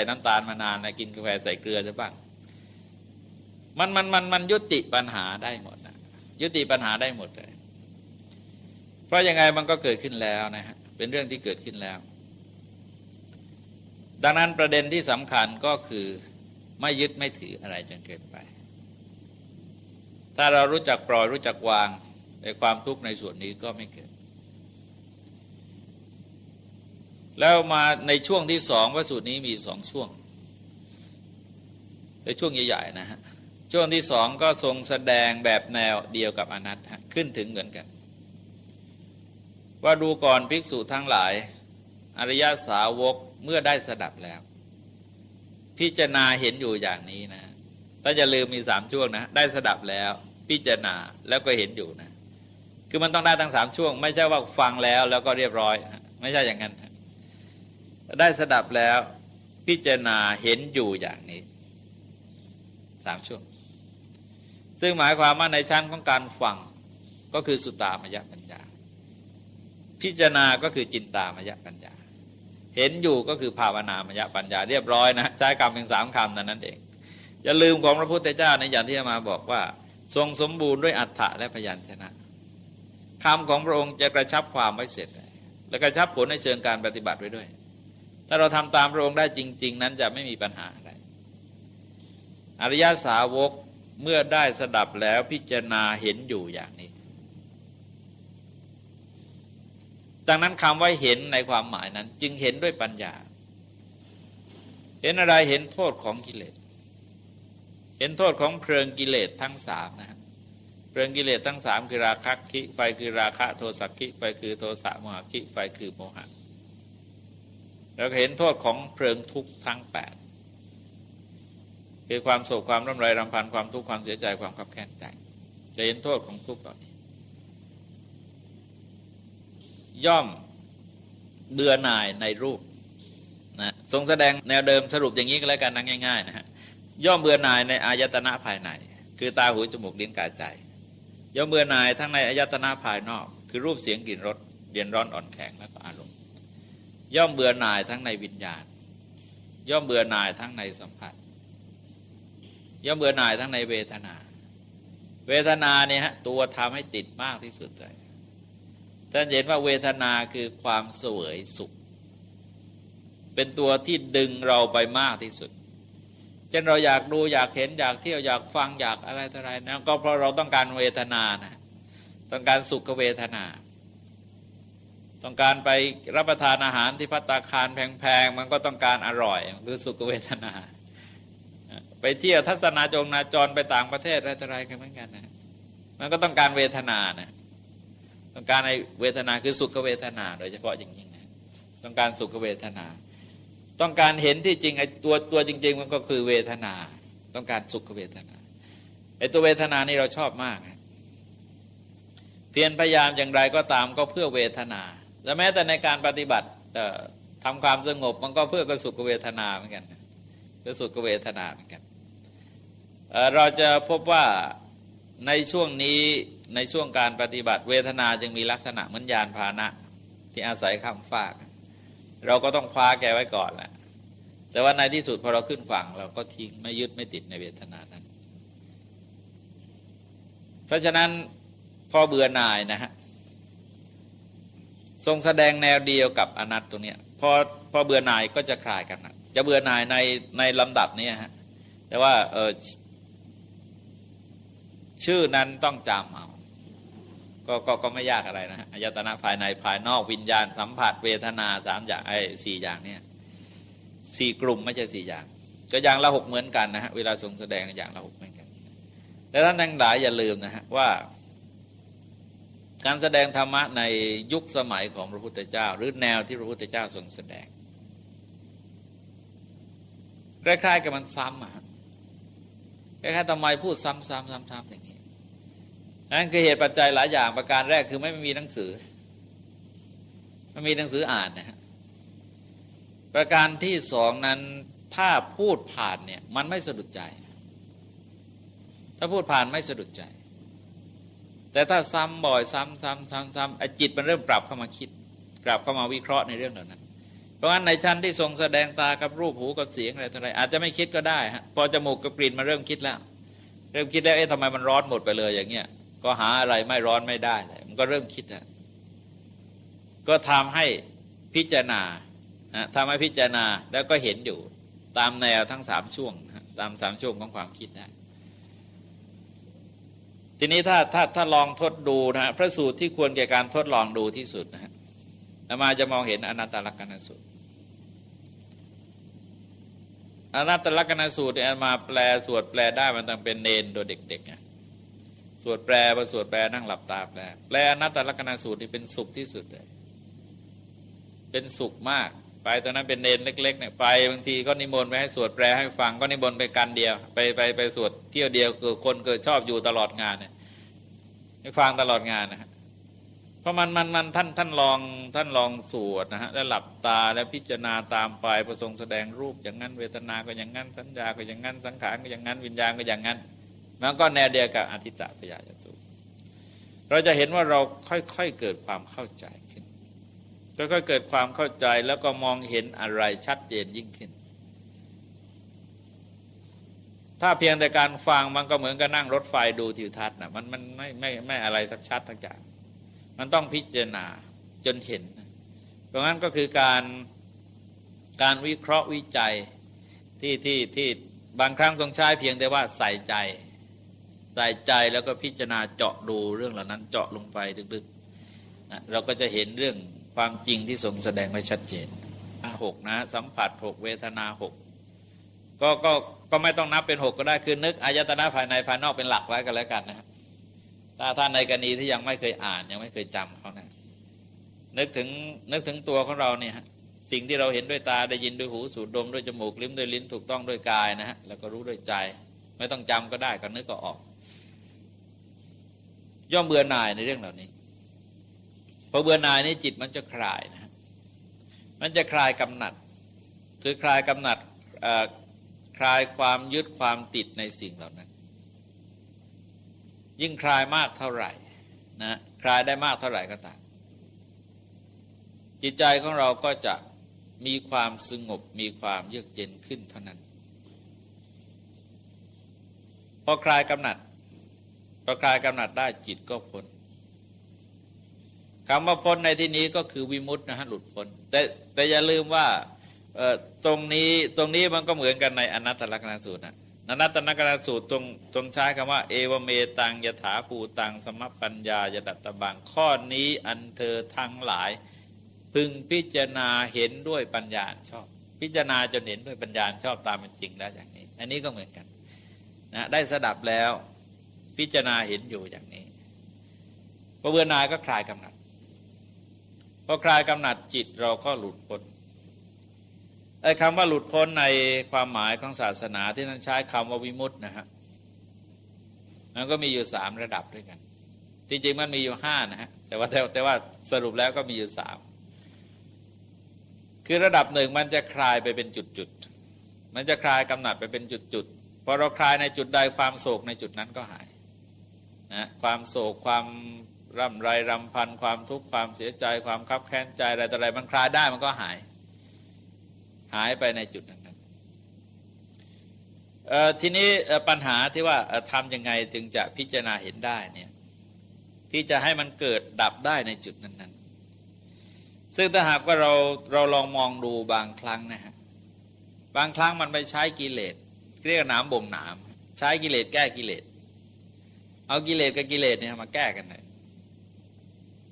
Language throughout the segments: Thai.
ส่น้ำตาลมานานนะกินกาแฟใส่เกลือจะบ้าง มันมันมันมันยุติปัญหาได้หมดนะยุติปัญหาได้หมดเลย เพราะยังไงมันก็เกิดขึ้นแล้วนะฮะเป็นเรื่องที่เกิดขึ้นแล้ว ดังนั้นประเด็นที่สำคัญก็คือไม่ยึดไม่ถืออะไรจนเกินไป ถ้าเรารู้จักปล่อยรู้จักวางในความทุกข์ในส่วนนี้ก็ไม่เกิด แล้วมาในช่วงที่สองว่าสูตรนี้มีสองช่วงในช่วงใหญ่ๆนะฮะช่วงที่สองก็ทรงแสดงแบบแนวเดียวกับอนัตขึ้นถึงเหมือนกัน ว่าดูก่อนภิกษุทั้งหลาย อริยสาวกเมื่อได้สดับแล้ว พิจารณาเห็นอยู่อย่างนี้นะถ้าจะลืมมีสามช่วงนะ ได้สดับแล้ว พิจารณาแล้วก็เห็นอยู่นะ คือมันต้องได้ทั้งสามช่วง ไม่ใช่ว่าฟังแล้วแล้วก็เรียบร้อย ไม่ใช่อย่างนั้น ได้สดับแล้วพิจารณาเห็นอยู่อย่างนี้สามช่วง ซึ่งหมายความว่าในชั้นของการฟังก็คือสุตามยปัญญา พิจารณาก็คือจินตามยปัญญา เห็นอยู่ก็คือภาวนามยปัญญา เรียบร้อยนะใช้คำเพียงสามคำนั้นนั่นเอง อย่าลืมของพระพุทธเจ้าในอย่างที่มาบอกว่า ทรงสมบูรณ์ด้วยอัฏฐะและพยัญชนะคำของพระองค์จะกระชับความไว้เสร็จ และกระชับผลในเชิงการปฏิบัติไว้ด้วย ถ้าเราทำตามพระองค์ได้จริง ๆ นั้นจะไม่มีปัญหาอะไรอริยสาวกเมื่อได้สดับแล้วพิจารณาเห็นอยู่อย่างนี้ ดังนั้นคำว่าเห็นในความหมายนั้น จึงเห็นด้วยปัญญา เห็นอะไรเห็นโทษของกิเลส เห็นโทษของเพลิงกิเลสทั้งสามนะเพลิงกิเลสทั้งสามคือราคะคิไฟคือราคะโทสักคิไฟคือโทสะโมหะคิไฟคือโมหะ แล้วเห็นโทษของเพลิงทุกข์ทั้งแปดคือความโศกความร่ำไรรำพันความทุกข์ความเสียใจความขับแค้นใจ จะเห็นโทษของทุกข์เหล่านี้ ย่อมเบื่อหน่ายในรูปนะทรงแสดงแนวเดิมสรุปอย่างนี้ก็แล้วกันนะง่ายๆนะฮะย่อมเบื่อหน่ายในอายตนะภายใน คือตาหูจมูกลิ้นกายใจ ย่อมเบื่อหน่ายทั้งในอายตนะภายนอก คือรูปเสียงกลิ่นรสเย็นร้อนอ่อนแข็งและก็อารมณ์ ย่อมเบื่อหน่ายทั้งในวิญญาณ ย่อมเบื่อหน่ายทั้งในสัมผัส ย่อมเบื่อหน่ายทั้งในเวทนา เวทนาเนี่ยฮะตัวทำให้ติดมากที่สุดเลยท่านเห็นว่าเวทนาคือความเสวยสุข เป็นตัวที่ดึงเราไปมากที่สุดเช่นเราอยากดูอยากเห็นอยากเที่ยวอยากฟังอยากอะไรต่ออะไรนะก็เพราะเราต้องการเวทนานะต้องการสุขเวทนา ต้องการไปรับประทานอาหารที่พัตตาคารแพงๆ มันก็ต้องการอร่อย คือสุขเวทนา ไปเที่ยวทัศนาจงนาจรไปต่างประเทศอะไรออะไรกันเหมือนกันนะ มันก็ต้องการเวทนานะ ต้องการในเวทนาคือสุขเวทนา โดยเฉพาะจริงๆนะ ต้องการสุขเวทนา ต้องการเห็นที่จริงไอ้ตัวตัวจริง ๆ มันก็คือเวทนา ต้องการสุขเวทนา ไอ้ตัวเวทนานี่เราชอบมากเพียรพยายามอย่างไรก็ตามก็เพื่อเวทนา และแม้แต่ในการปฏิบัติทำความสงบมันก็เพื่อกสุขเวทนาเหมือนกันเพื่อสุขเวทนาเหมือนกันเราจะพบว่าในช่วงนี้ในช่วงการปฏิบัติเวทนาจึงมีลักษณะเหมือนยานพาหนะ ที่อาศัยข้ามฟาก เราก็ต้องคว้าแกไว้ก่อนแหละแต่ว่าในที่สุดพอเราขึ้นฝั่งเราก็ทิ้งไม่ยึดไม่ติดในเวทนานั้น เพราะฉะนั้นพอเบื่อหน่ายนะฮะ ทรงแสดงแนวเดียวกับอนัตตรงนี้พอพอเบื่อหน่ายก็จะคลายกันนะจะเบื่อหน่ายในในลำดับนี้ฮะแต่ว่าเออชื่อนั้นต้องจำเอาก็ก็ก็ไม่ยากอะไรนะอายตนะภายในภายนอกวิญญาณสัมผัสเวทนาสามอย่างไอ้สี่อย่างเนี่ยสี่กลุ่มไม่ใช่สี่อย่าง ก็อย่างละหกเหมือนกันนะฮะเวลาทรงแสดงอย่างละหกเหมือนกันแต่ท่านทั้งหลายอย่าลืมนะฮะว่า การแสดงธรรมะในยุคสมัยของพระพุทธเจ้า หรือแนวที่พระพุทธเจ้าทรงแสดงคล้ายๆกับมันซ้ำอะคล้ายๆทำไมพูดซ้ำๆซ้ำๆอย่างนี้นั่นคือเหตุปัจจัยหลายอย่างประการแรกคือไม่มีหนังสือไม่มีหนังสืออ่านนะฮะประการที่สองนั้นถ้าพูดผ่านเนี่ยมันไม่สะดุดใจ ถ้าพูดผ่านไม่สะดุดใจ แต่ถ้าซ้ำบ่อยซ้ำซ้ำซ้ำซ้ำไอ้จิตมันเริ่มปรับเข้ามาคิดกลับเข้ามาวิเคราะห์ในเรื่องเหล่านั้น เพราะฉะนั้นในชั้นที่ทรงแสดงตากับรูปหูกับเสียงอะไรต่ออะไรอาจจะไม่คิดก็ได้ฮะพอจมูกกับกลิ่นมาเริ่มคิดแล้ว เริ่มคิดแล้วเอ๊ะทำไมมันร้อนหมดไปเลยอย่างเงี้ยก็หาอะไรไม่ร้อนไม่ได้เลยมันก็เริ่มคิดนะก็ทำให้พิจารณาทำให้พิจารณาแล้วก็เห็นอยู่ตามแนวทั้งสามช่วง ตามสามช่วงของความคิดได้ ทีนี้ถ้าถ้าถ้าลองทดดูนะฮะพระสูตรที่ควรแก่การทดลองดูที่สุดนะฮะมาจะมองเห็นอนัตตลกนสูตรอนัตตลกนสูตรเนี่ยมาแปลสวดแปลได้มันต้องเป็นเนนโดยเด็กๆไงสวดแปลพอสวดแปลนั่งหลับตาแปลแปลอนัตตลกนสูตรนี่เป็นสุขที่สุดเลยเป็นสุขมาก ไปตอนนั้นเป็นเนนเล็กๆเนี่ยไปบางทีก็นิมนต์ไปให้สวดแปลให้ฟังก็นิมนต์ไปกันเดียว ไปไปไปสวดเที่ยวเดียวคือคนเกิดชอบอยู่ตลอดงานเนี่ยฟังตลอดงานนะฮะเพราะมันมันมันท่านท่านลองท่านลองสวดนะฮะแล้วหลับตาแล้วพิจารณาตามไปประทรงแสดงรูปอย่างนั้นเวทนาก็อย่างนั้นสัญญาก็อย่างนั้นสังขารก็อย่างนั้นวิญญาณก็อย่างนั้นมันก็แนวเดียวกับอธิตตปยายสูเราจะเห็นว่าเราค่อยๆเกิดความเข้าใจขึ้น ค่อยๆเกิดความเข้าใจแล้วก็มองเห็นอะไรชัดเจนยิ่งขึ้น ถ้าเพียงแต่การฟังมันก็เหมือนกับนั่งรถไฟดูทิวทัศน์นะมันมันไม่ไม่ไม่อะไรสักชัดทั้งอย่างมันต้องพิจารณาจนเห็น เพราะงั้นก็คือการการวิเคราะห์วิจัยที่ที่ที่บางครั้งต้องใช้เพียงแต่ว่าใส่ใจ ใส่ใจแล้วก็พิจารณาเจาะดูเรื่องเหล่านั้นเจาะลงไปลึกๆเราก็จะเห็นเรื่อง ความจริงที่ทรงแสดงไว้ชัดเจนหกนะสัมผัสหกเวทนาหกก็ก็ก็ไม่ต้องนับเป็นหกก็ได้คือนึกอายตนะภายในภายนอกเป็นหลักไว้กันแล้วกันนะครับถ้าท่านในกรณีที่ยังไม่เคยอ่านยังไม่เคยจำเขานะนึกถึงนึกถึงตัวของเราเนี่ยสิ่งที่เราเห็นด้วยตาได้ยินด้วยหูสูดดมด้วยจมูกลิ้มด้วยลิ้นถูกต้องด้วยกายนะฮะแล้วก็รู้ด้วยใจ ไม่ต้องจำก็ได้ก็นึกก็ออก ย่อมเบื่อหน่ายในเรื่องเหล่านี้ พอเบื่อหน่ายนี่จิตมันจะคลายนะมันจะคลายกำหนัด คือคลายกำหนัดคลายความยึดความติดในสิ่งเหล่านั้น ยิ่งคลายมากเท่าไหร่นะคลายได้มากเท่าไหร่ก็ตามจิตใจของเราก็จะมีความสงบมีความเยือกเย็นขึ้นเท่านั้น พอคลายกำหนัดพอคลายกำหนัดได้จิตก็พ้น คำว่าพ้นในที่นี้ก็คือวิมุตนะฮะหลุดพ้นแต่แต่อย่าลืมว่าตรงนี้ตรงนี้มันก็เหมือนกันในอนัตตลกนัสูตรนะนนัตนกรสูตรตรงตรงใช้คำว่า เอวเมตังยถาภูตังสมปัญญายดัตตบังข้อนี้อันเธอทั้งหลาย พึงพิจารณาเห็นด้วยปัญญาชอบ พิจารณาจนเห็นด้วยปัญญาชอบตามเป็นจริงแล้วอย่างนี้ อันนี้ก็เหมือนกันนะได้สดับแล้วพิจารณาเห็นอยู่อย่างนี้พอเบื่อหน่ายก็คลายกำหนัด อคลายกำหนัดจิตเราก็หลุดพ้นไอ้คำว่าหลุดพ้นในความหมายของศาสนาที่นั้นใช้คำว่าวิมุตต์นะฮะมันก็มีอยู่สามระดับด้วยกัน จริงๆมันมีอยู่ห้านะฮะแต่ว่าแต่ว่าสรุปแล้วก็มีอยู่สามคือระดับหนึ่งมันจะคลายไปเป็นจุดๆมันจะคลายกำหนัดไปเป็นจุดๆพอเราคลายในจุดใดความโศกในจุดนั้นก็หายนะความโศกความ ร่ำไรรำพันความทุกข์ความเสียใจความคับแค้นใจอะไรต่ออะไรมันคลายได้มันก็หาย หายไปในจุดนั้นทีนี้ปัญหาที่ว่าทำยังไงจึงจะพิจารณาเห็นได้เนี่ยที่จะให้มันเกิดดับได้ในจุดนั้นๆ ซึ่งถ้าหากว่าเราเราลองมองดูบางครั้งนะฮะบางครั้งมันไปใช้กิเลสเรียกหนามบ่มหนาม ใช้กิเลสแก้กิเลสเอากิเลสกับกิเลสเนี่ยมาแก้กันเลย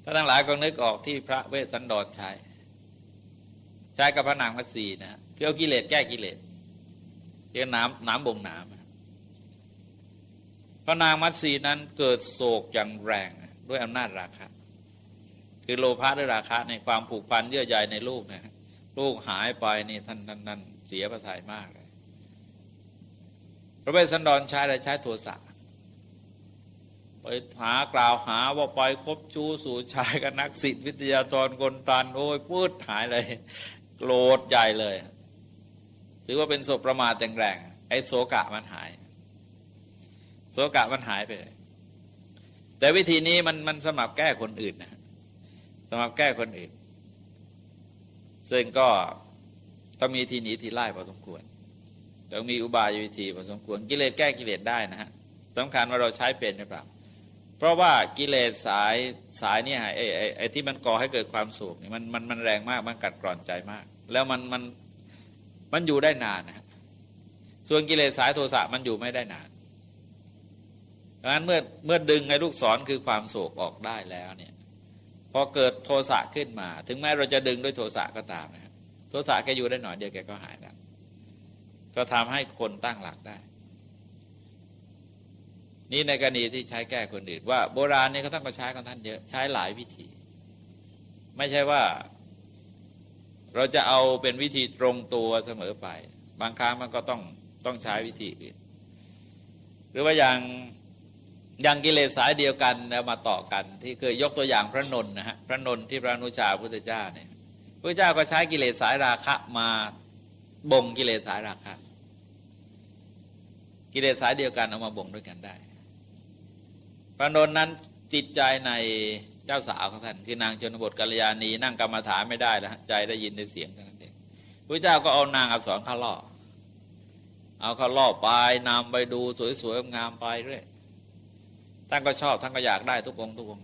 ถ้าทั้งหลายก็นึกออกที่พระเวสสันดรใช้ ใช้กับพระนางมัตสีนะคือเอากิเลสแก้กิเลสเรียกน้ำน้ำบ่งน้ำพระนางมัตสีนั้นเกิดโศกอย่างแรงด้วยอำนาจราคะ คือโลภะด้วยราคะในความผูกพันเยื่อใยในลูกนะลูกหายไปนี่ท่านท่านท่านเสียพระทัยมากเลยพระเวสสันดรใช้อะไรใช้โทสะ หากล่าวหาว่าไปคบชู้สู่ชายกับนักศิษย์วิทยาธรคนตันโอ้ยพูดหายเลย โกรธใหญ่เลย ถือว่าเป็นโศประมาทแรงไอ้โศกะมันหาย โศกะมันหายไปเลยแต่วิธีนี้มันมันสำหรับแก้คนอื่นนะสำหรับแก้คนอื่น ซึ่งก็ต้องมีทีหนีทีไล่พอสมควรต้องมีอุบายวิธีพอสมควรกิเลสแก้กิเลสได้นะฮะสำคัญว่าเราใช้เป็นหรือเปล่า เพราะว่ากิเลสสายสายเนี่ยไอ้ไอ้ไอ้ที่มันก่อให้เกิดความสุขนี่มันมันมันแรงมากมันกัดกร่อนใจมาก แล้วมันมันมันอยู่ได้นานนะส่วนกิเลสสายโทสะมันอยู่ไม่ได้นานดังนั้นเมื่อเมื่อดึงไอ้ลูกศรคือความโศกออกได้แล้วเนี่ยพอเกิดโทสะขึ้นมา ถึงแม้เราจะดึงด้วยโทสะก็ตามนะโทสะแกอยู่ได้หน่อยเดียวแกก็หายแล้วก็ทำให้คนตั้งหลักได้ นี่ในกรณีที่ใช้แก้คนอื่นว่าโบราณนี่เขาต้องก็ใช้กันท่านเยอะใช้หลายวิธี ไม่ใช่ว่า เราจะเอาเป็นวิธีตรงตัวเสมอไป บางครั้งมันก็ต้องต้องใช้วิธีอื่น หรือว่าอย่างอย่างกิเลสสายเดียวกันแล้วมาต่อกัน ที่เคยยกตัวอย่างพระนนท์นะฮะพระนนท์ที่พระนุชาพุทธเจ้าเนี่ยพระเจ้าก็ใช้กิเลสสายราคะมาบ่งกิเลสสายราคะ กิเลสสายเดียวกันเอามาบ่งด้วยกันได้ พระนนท์นั้นจิตใจในเจ้าสาวของท่านคือนางชนบทกัลยาณีนั่งกรรมฐานไม่ได้แล้วใจได้ยินในเสียงเท่านั้นเองพระเจ้าก็เอานางอักษรเข้าล่อเอาเข้าล่อไปนำไปดูสวยๆงามไปเรื่อยท่านก็ชอบท่านก็อยากได้ทุกองทุกอง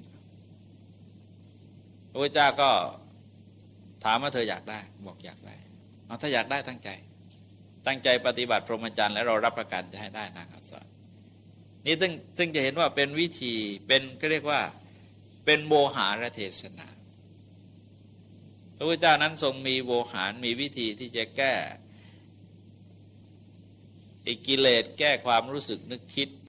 พระเจ้าก็ถามว่าเธออยากได้บอกอยากได้เอาถ้าอยากได้ตั้งใจ ตั้งใจปฏิบัติพรหมจรรย์และเรารับประกันจะให้ได้นางอักษร นี่ซึ่งซึ่งจะเห็นว่าเป็นวิธีเป็นก็เรียกว่าเป็นโวหารเทศนา พระพุทธเจ้านั้นทรงมีโวหารมีวิธีที่จะแก้อิกิเลสแก้ความรู้สึกนึกคิด